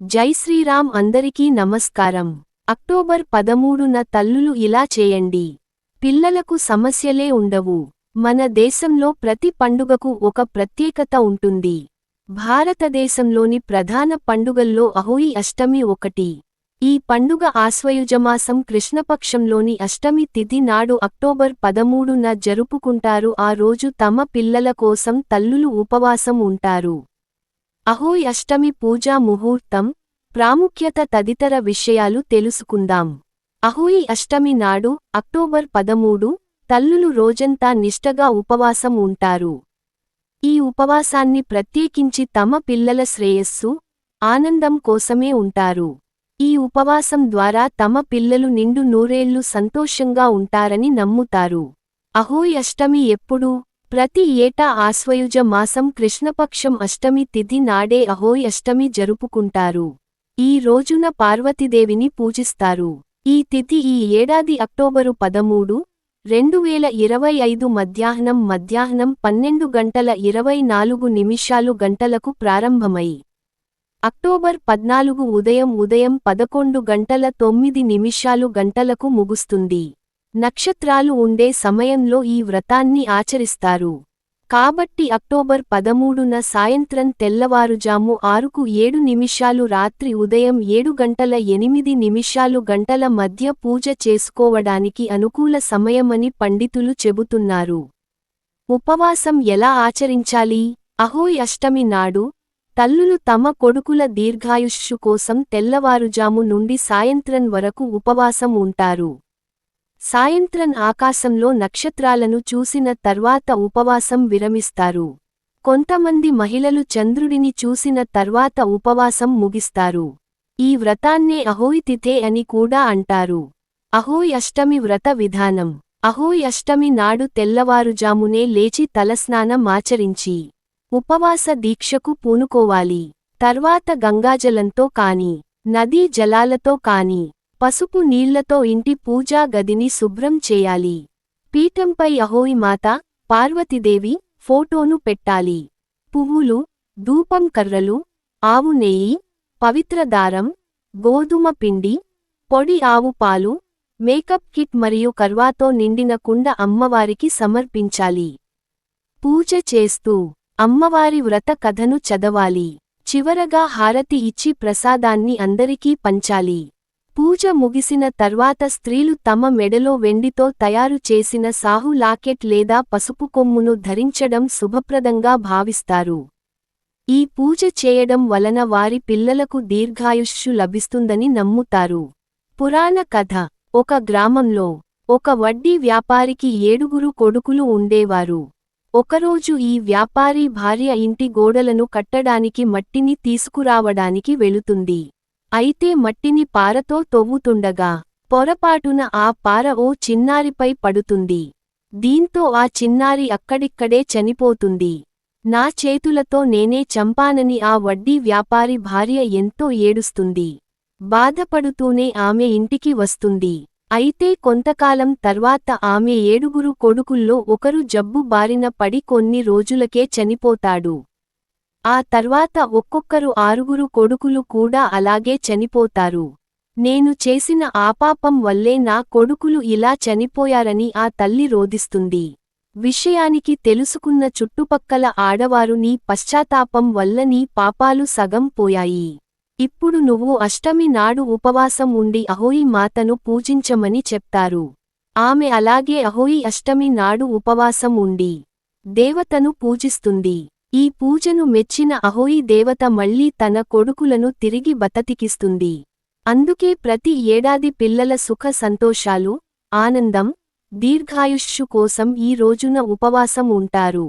జై శ్రీరామ్ అందరికీ నమస్కారం. అక్టోబర్ పదమూడున తల్లులు ఇలా చేయండి. పిల్లలకు సమస్యలే ఉండవు. మన దేశంలో ప్రతి పండుగకు ఒక ప్రత్యేకత ఉంటుంది. భారతదేశంలోని ప్రధాన పండుగల్లో అహోయి అష్టమి ఒకటి. ఈ పండుగ ఆశ్వయుజమాసం కృష్ణపక్షంలోని అష్టమి తిథి నాడు అక్టోబర్ పదమూడున జరుపుకుంటారు. ఆ రోజు తమ పిల్లల కోసం తల్లులు ఉపవాసం ఉంటారు. అహోయ్ అష్టమి పూజా ముహూర్తం ప్రాముఖ్యత తదితర విషయాలు తెలుసుకుందాం. అహోయి అష్టమి నాడు అక్టోబర్ పదమూడు తల్లులు రోజంతా నిష్టగా ఉపవాసం ఉంటారు. ఈ ఉపవాసాన్ని ప్రత్యేకించి తమ పిల్లల శ్రేయస్సు ఆనందం కోసమే ఉంటారు. ఈ ఉపవాసం ద్వారా తమ పిల్లలు నిండు నూరేళ్ళు సంతోషంగా ఉంటారని నమ్ముతారు. అహోయ్ అష్టమి ఎప్పుడు? ప్రతి ఏటా ఆశ్వయుజ మాసం కృష్ణపక్షం అష్టమి తిథి నాడే అహోయ్ అష్టమి జరుపుకుంటారు. ఈ రోజున పార్వతీదేవిని పూజిస్తారు. ఈ తిథి ఈ ఏడాది అక్టోబరు పదమూడు రెండు వేల ఇరవై ఐదు మధ్యాహ్నం మధ్యాహ్నం పన్నెండు గంటల ఇరవై నాలుగు నిమిషాలు గంటలకు ప్రారంభమై అక్టోబర్ పద్నాలుగు ఉదయం ఉదయం పదకొండు గంటల తొమ్మిది నిమిషాలు గంటలకు ముగుస్తుంది. నక్షత్రాలు ఉండే సమయంలో ఈ వ్రతాన్ని ఆచరిస్తారు. కాబట్టి అక్టోబర్ పదమూడున సాయంత్రం తెల్లవారుజాము ఆరుకు ఏడు నిమిషాలు రాత్రి ఉదయం ఏడు గంటల ఎనిమిది నిమిషాలు గంటల మధ్య పూజ చేసుకోవడానికి అనుకూల సమయమని పండితులు చెబుతున్నారు. ఉపవాసం ఎలా ఆచరించాలి? అహోయ్ అష్టమి నాడు తల్లులు తమ కొడుకుల దీర్ఘాయుష్షు కోసం తెల్లవారుజాము నుండి సాయంత్రం వరకు ఉపవాసం ఉంటారు. సాయంత్రం ఆకాశంలో నక్షత్రాలను చూసిన తర్వాత ఉపవాసం విరమిస్తారు. కొంతమంది మహిళలు చంద్రుడిని చూసిన తర్వాత ఉపవాసం ముగిస్తారు. ఈ వ్రతాన్నే అహోయ్ తిథే అని కూడా అంటారు. అహోయ్ అష్టమి వ్రత విధానం. అహోయ్ అష్టమి నాడు తెల్లవారుజామునే లేచి తలస్నానం ఆచరించి ఉపవాస దీక్షకు పూనుకోవాలి. తర్వాత గంగాజలంతో కాని నదీ జలాలతో కాని పసుపు నీళ్ళతో ఇంటి పూజా గదిని శుభ్రం చేయాలి. పీఠంపై అహోయి మాత పార్వతీదేవి ఫోటోను పెట్టాలి. పువ్వులు ధూపం కర్రలు ఆవు నెయ్యి పవిత్ర దారం గోధుమ పిండి పొడి ఆవు పాలు మేకప్ కిట్ మరియు కర్వాతో నిండిన కుండ అమ్మవారికి సమర్పించాలి. పూజ చేస్తూ అమ్మవారి వ్రత కథను చదవాలి. చివరగా హారతి ఇచ్చి ప్రసాదాన్ని అందరికీ పంచాలి. పూజ ముగిసిన తర్వాత స్త్రీలు తమ మెడలో వెండితో తయారు చేసిన సాహు లాకెట్ లేదా పసుపు కొమ్మును ధరించడం శుభప్రదంగా భావిస్తారు. ఈ పూజ చేయడం వలన వారి పిల్లలకు దీర్ఘాయుష్షు లభిస్తుందని నమ్ముతారు. పురాణ కథ. ఒక గ్రామంలో ఒక వడ్డీ వ్యాపారికి ఏడుగురు కొడుకులు ఉండేవారు. ఒకరోజు ఈ వ్యాపారి భార్య ఇంటి గోడలను కట్టడానికి మట్టిని తీసుకురావడానికి వెళుతుంది. అయితే మట్టిని పారతో తొవ్వుతుండగా పొరపాటున ఆ పార ఓ చిన్నారిపై పడుతుంది. దీంతో ఆ చిన్నారి అక్కడిక్కడే చనిపోతుంది. నా చేతులతో నేనే చంపానని ఆ వడ్డీ వ్యాపారి భార్య ఎంతో ఏడుస్తుంది. బాధపడుతూనే ఆమె ఇంటికి వస్తుంది. అయితే కొంతకాలం తర్వాత ఆమె ఏడుగురు కొడుకుల్లో ఒకరు జబ్బు బారిన పడి కొన్ని రోజులకే చనిపోతాడు. ఆ తర్వాత ఒక్కొక్కరు ఆరుగురు కొడుకులు కూడా అలాగే చనిపోతారు. నేను చేసిన ఆపాపం వల్లే నా కొడుకులు ఇలా చనిపోయారని ఆ తల్లి రోదిస్తుంది విషయానికి తెలుసుకున్న చుట్టుపక్కల ఆడవారు నీ పశ్చాత్తాపం వల్ల నీ పాపాలు సగం పోయాయి. ఇప్పుడు నువ్వు అష్టమి నాడు ఉపవాసం ఉండి అహోయి మాతను పూజించమని చెప్తారు. ఆమె అలాగే అహోయి అష్టమి నాడు ఉపవాసం ఉండి దేవతను పూజిస్తుంది. ఈ పూజను మెచ్చిన అహోయి దేవత మళ్ళీ తన కొడుకులను తిరిగి బతతికిస్తుంది. అందుకే ప్రతి ఏడాది పిల్లల సుఖ సంతోషాలు ఆనందం దీర్ఘాయుష్షు కోసం ఈ రోజున ఉపవాసం ఉంటారు.